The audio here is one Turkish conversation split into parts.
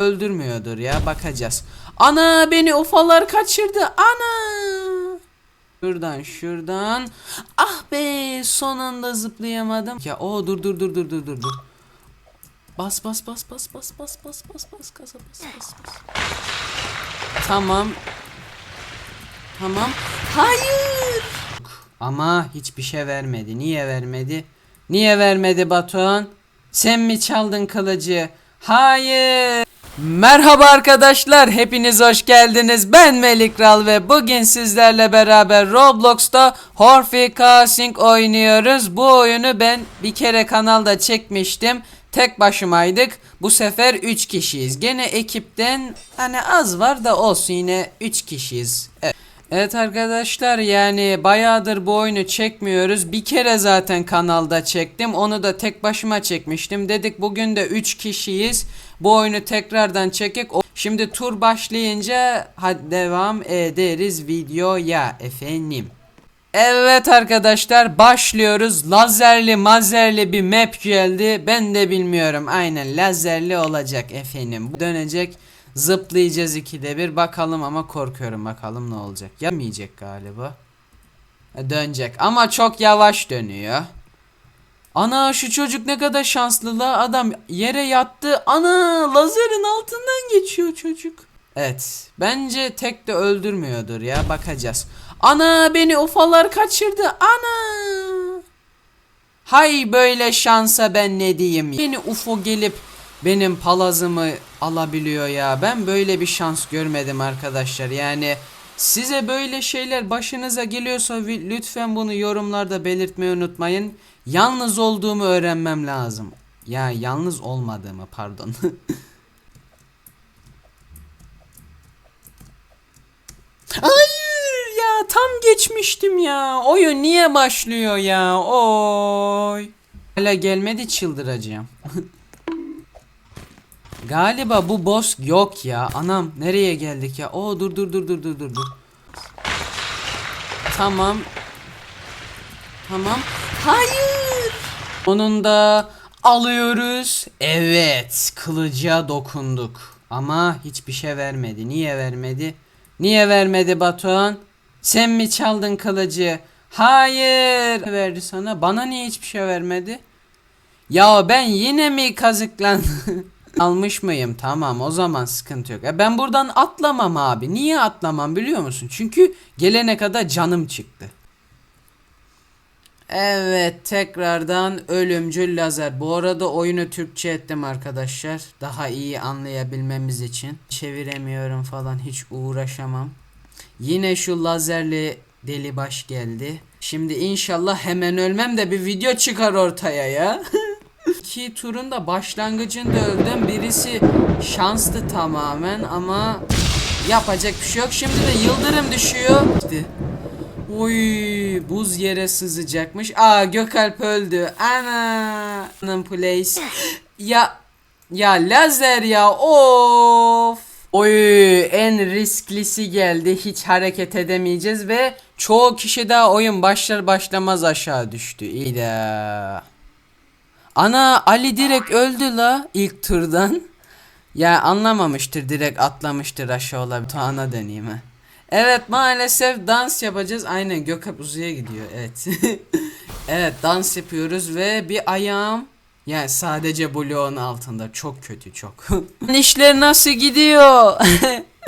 öldürmüyordur ya bakacağız. Ana beni ufalar kaçırdı. Ana. Şuradan şuradan. Ah be son anda zıplayamadım. Ya o dur dur dur dur dur dur dur. Bas bas bas bas bas bas bas bas bas gaza bas bas bas. Tamam. Tamam. Hayır. Ama hiçbir şey vermedi. Niye vermedi? Niye vermedi Batuhan? Sen mi çaldın kılıcı? Hayır. Merhaba arkadaşlar, hepiniz hoş geldiniz. Ben Melik Kral ve bugün sizlerle beraber Roblox'ta Horfi Casing oynuyoruz. Bu oyunu ben bir kere kanalda çekmiştim. Tek başımaydık. Bu sefer 3 kişiyiz. Gene ekipten hani az var da olsun yine 3 kişiyiz. Evet. Evet arkadaşlar yani bayağıdır bu oyunu çekmiyoruz. Bir kere zaten kanalda çektim. Onu da tek başıma çekmiştim. Dedik bugün de 3 kişiyiz. Bu oyunu tekrardan çekik. O- Şimdi tur başlayınca hadi devam ederiz videoya efendim. Evet arkadaşlar başlıyoruz. Lazerli mazerli bir map geldi. Ben de bilmiyorum. Aynen lazerli olacak efendim. Dönecek. Zıplayacağız ikide bir. Bakalım ama korkuyorum bakalım ne olacak. Yamayacak galiba. Dönecek ama çok yavaş dönüyor. Ana şu çocuk ne kadar şanslı la adam yere yattı. Ana lazerin altından geçiyor çocuk. Evet bence tek de öldürmüyordur ya bakacağız. Ana beni ufalar kaçırdı ana. Hay böyle şansa ben ne diyeyim. Beni UFO gelip benim palazımı alabiliyor ya. Ben böyle bir şans görmedim arkadaşlar. Yani size böyle şeyler başınıza geliyorsa lütfen bunu yorumlarda belirtmeyi unutmayın. Yalnız olduğumu öğrenmem lazım. Ya yalnız olmadığımı pardon. Hayır ya tam geçmiştim ya. Oyun niye başlıyor ya? Oy. Hala gelmedi çıldıracağım. Galiba bu boss yok ya. Anam nereye geldik ya? Oo dur dur dur dur dur dur dur. Tamam. Tamam. Hayır. Onun da alıyoruz. Evet, kılıca dokunduk. Ama hiçbir şey vermedi. Niye vermedi? Niye vermedi Batuhan? Sen mi çaldın kılıcı? Hayır. Verdi sana. Bana niye hiçbir şey vermedi? Ya ben yine mi kazıklandım? Almış mıyım? Tamam o zaman sıkıntı yok. E ben buradan atlamam abi. Niye atlamam biliyor musun? Çünkü gelene kadar canım çıktı. Evet tekrardan ölümcül lazer. Bu arada oyunu Türkçe ettim arkadaşlar. Daha iyi anlayabilmemiz için. Çeviremiyorum falan hiç uğraşamam. Yine şu lazerli deli baş geldi. Şimdi inşallah hemen ölmem de bir video çıkar ortaya ya. İki turun da başlangıcında öldüm. Birisi şanslı tamamen ama yapacak bir şey yok. Şimdi de yıldırım düşüyor. Oy buz yere sızacakmış. Aa Gökalp öldü. Ana. Place. ya ya lazer ya. Of. Oy en risklisi geldi. Hiç hareket edemeyeceğiz ve çoğu kişi daha oyun başlar başlamaz aşağı düştü. İyi de. Ana Ali direkt öldü la ilk turdan. Ya anlamamıştır direkt atlamıştır aşağı olabilir. Tuana deneyeyim ha. Evet maalesef dans yapacağız. Aynen Gökhan uzaya gidiyor. Evet. evet dans yapıyoruz ve bir ayağım yani sadece bloğun altında çok kötü çok. İşler nasıl gidiyor?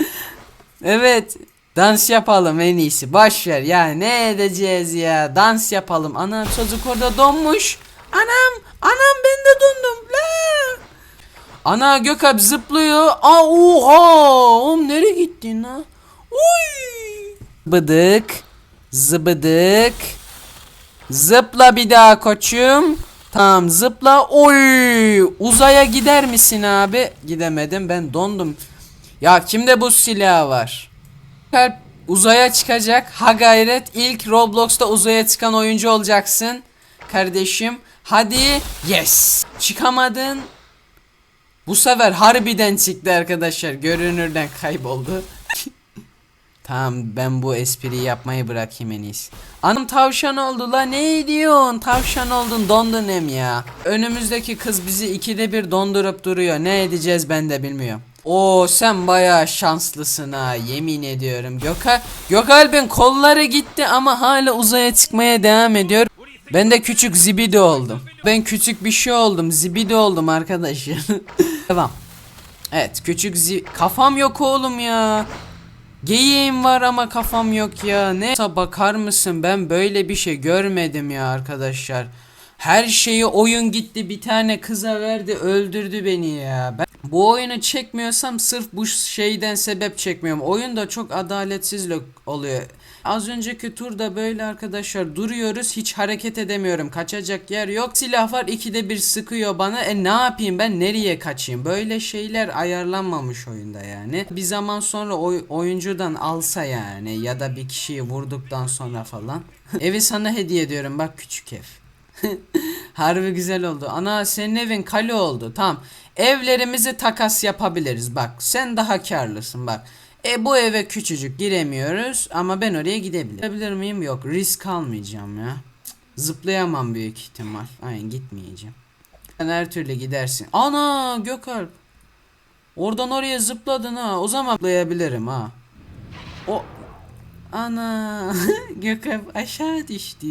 evet dans yapalım en iyisi. Boş ver ya ne edeceğiz ya dans yapalım. Ana çocuk orada donmuş. Anam anam ben de dondum. La. Ana Gökhan zıplıyor. Aa oha. Oğlum nereye gittin ha? Uy. Bıdık. Zıbıdık. Zıpla bir daha koçum. Tamam zıpla. Oy! Uzaya gider misin abi? Gidemedim ben dondum. Ya kimde bu silah var? Kalp uzaya çıkacak. Ha gayret ilk Roblox'ta uzaya çıkan oyuncu olacaksın. Kardeşim. Hadi. Yes. Çıkamadın. Bu sefer harbiden çıktı arkadaşlar. Görünürden kayboldu. Tamam ben bu espriyi yapmayı bırakayım en iyisi. Anam tavşan oldu la ne diyorsun? Tavşan oldun dondun hem ya. Önümüzdeki kız bizi ikide bir dondurup duruyor. Ne edeceğiz ben de bilmiyorum. Oo sen bayağı şanslısın ha yemin ediyorum. Gökal Gökalp'in kolları gitti ama hala uzaya çıkmaya devam ediyor. Ben de küçük zibidi oldum. Ben küçük bir şey oldum. Zibidi oldum arkadaşlar. Devam. Evet küçük zi... Kafam yok oğlum ya. Geyiğim var ama kafam yok ya. Ne bakar mısın? Ben böyle bir şey görmedim ya arkadaşlar. Her şeyi oyun gitti bir tane kıza verdi öldürdü beni ya. Ben bu oyunu çekmiyorsam sırf bu şeyden sebep çekmiyorum. Oyun da çok adaletsizlik oluyor. Az önceki turda böyle arkadaşlar duruyoruz hiç hareket edemiyorum. Kaçacak yer yok. Silah var ikide bir sıkıyor bana. E ne yapayım ben? Nereye kaçayım? Böyle şeyler ayarlanmamış oyunda yani. Bir zaman sonra oy- oyuncudan alsa yani ya da bir kişiyi vurduktan sonra falan. Evi sana hediye ediyorum. Bak küçük ev Harbi güzel oldu. Ana senin evin kale oldu. Tamam. Evlerimizi takas yapabiliriz. Bak sen daha karlısın bak. E bu eve küçücük giremiyoruz ama ben oraya gidebilirim. Gidebilir miyim? Yok. Risk almayacağım ya. Zıplayamam büyük ihtimal. Aynen gitmeyeceğim. Sen her türlü gidersin. Ana Gökalp. Oradan oraya zıpladın ha. O zaman zıplayabilirim ha. O Ana Gökalp aşağı düştü.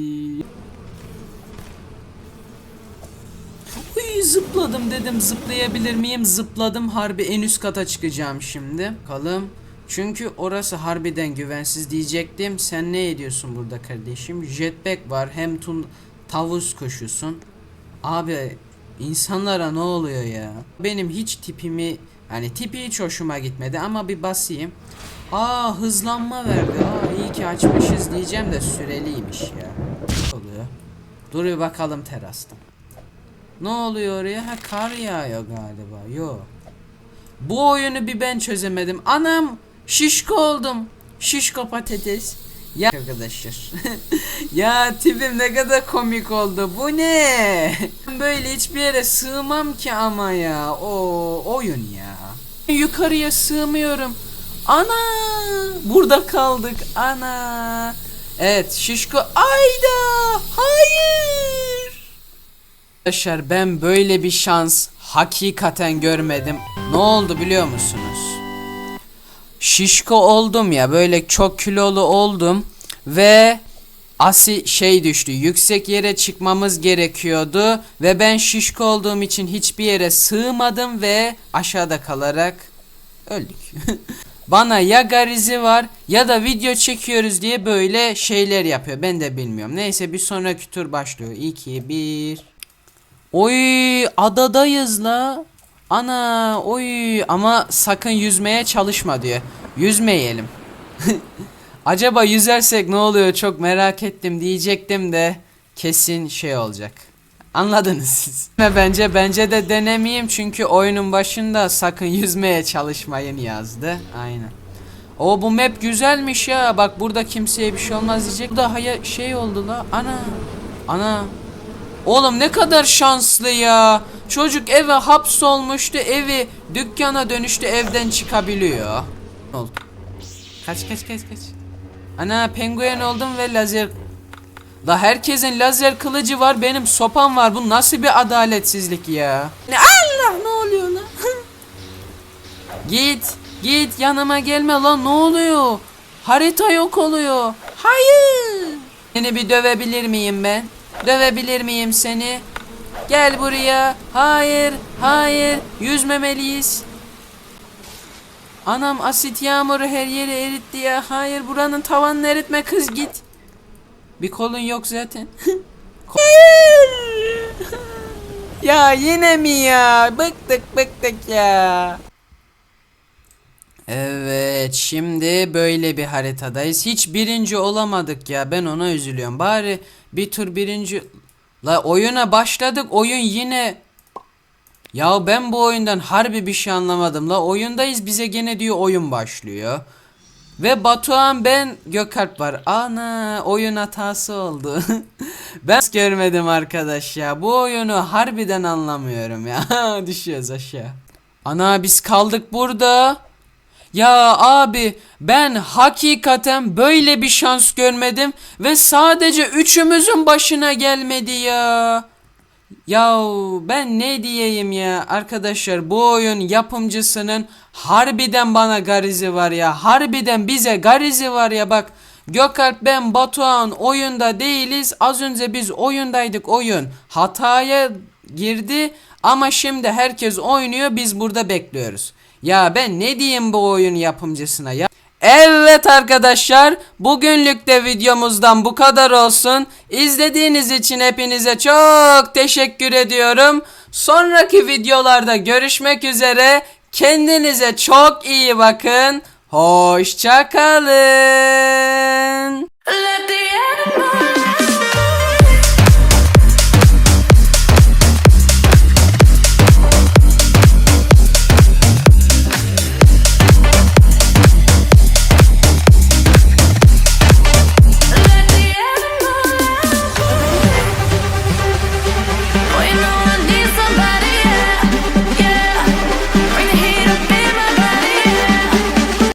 Zıpladım dedim zıplayabilir miyim? Zıpladım harbi en üst kata çıkacağım şimdi. Kalım. Çünkü orası harbiden güvensiz diyecektim. Sen ne ediyorsun burada kardeşim? Jetpack var hem tun tavus kuşusun. Abi insanlara ne oluyor ya? Benim hiç tipimi hani tipi hiç hoşuma gitmedi ama bir basayım. Aa hızlanma verdi. Aa iyi ki açmışız diyeceğim de süreliymiş ya. Oluyor. Dur bir bakalım terasta. Ne oluyor oraya? Ha kar yağıyor galiba. Yo. Bu oyunu bir ben çözemedim. Anam şişko oldum. Şişko patates. Ya arkadaşlar. ya tipim ne kadar komik oldu. Bu ne? Böyle hiçbir yere sığmam ki ama ya. O oyun ya. Yukarıya sığmıyorum. Ana! Burada kaldık. Ana! Evet, şişko. Ayda! Hayır! Arkadaşlar ben böyle bir şans hakikaten görmedim. Ne oldu biliyor musunuz? Şişko oldum ya böyle çok kilolu oldum ve asi şey düştü. Yüksek yere çıkmamız gerekiyordu ve ben şişko olduğum için hiçbir yere sığmadım ve aşağıda kalarak öldük. Bana ya garizi var ya da video çekiyoruz diye böyle şeyler yapıyor. Ben de bilmiyorum. Neyse bir sonraki tur başlıyor. 2 1 Oy adadayız la. Ana oy ama sakın yüzmeye çalışma diyor. Yüzmeyelim. Acaba yüzersek ne oluyor çok merak ettim diyecektim de kesin şey olacak. Anladınız siz. Bence bence de denemeyeyim çünkü oyunun başında sakın yüzmeye çalışmayın yazdı. Aynen. O bu map güzelmiş ya. Bak burada kimseye bir şey olmaz diyecek. Bu da şey oldu la. Ana. Ana. Oğlum ne kadar şanslı ya. Çocuk eve hapsolmuştu. Evi dükkana dönüştü. Evden çıkabiliyor. Ne oldu? Kaç kaç kaç kaç. Ana penguen oldum ve lazer La herkesin lazer kılıcı var benim sopam var bu nasıl bir adaletsizlik ya Allah ne oluyor lan Git git yanıma gelme lan ne oluyor Harita yok oluyor Hayır Seni bir dövebilir miyim ben Dövebilir miyim seni Gel buraya Hayır hayır yüzmemeliyiz Anam asit yağmuru her yeri eritti ya Hayır buranın tavanını eritme kız git bir kolun yok zaten. ya yine mi ya? Bıktık bıktık ya. Evet şimdi böyle bir haritadayız. Hiç birinci olamadık ya. Ben ona üzülüyorum. Bari bir tur birinci... La oyuna başladık. Oyun yine... Ya ben bu oyundan harbi bir şey anlamadım. La oyundayız bize gene diyor oyun başlıyor. Ve Batuhan ben Gökalp var. Ana oyun hatası oldu. ben görmedim arkadaş ya. Bu oyunu harbiden anlamıyorum ya. Düşüyoruz aşağı. Ana biz kaldık burada. Ya abi ben hakikaten böyle bir şans görmedim ve sadece üçümüzün başına gelmedi ya. Yahu ben ne diyeyim ya? Arkadaşlar bu oyun yapımcısının harbiden bana garizi var ya. Harbiden bize garizi var ya. Bak Gökalp ben Batuhan oyunda değiliz. Az önce biz oyundaydık oyun hataya girdi. Ama şimdi herkes oynuyor biz burada bekliyoruz ya ben ne diyeyim bu oyun yapımcısına ya Evet arkadaşlar bugünlük de videomuzdan bu kadar olsun. İzlediğiniz için hepinize çok teşekkür ediyorum. Sonraki videolarda görüşmek üzere. Kendinize çok iyi bakın. Hoşça kalın.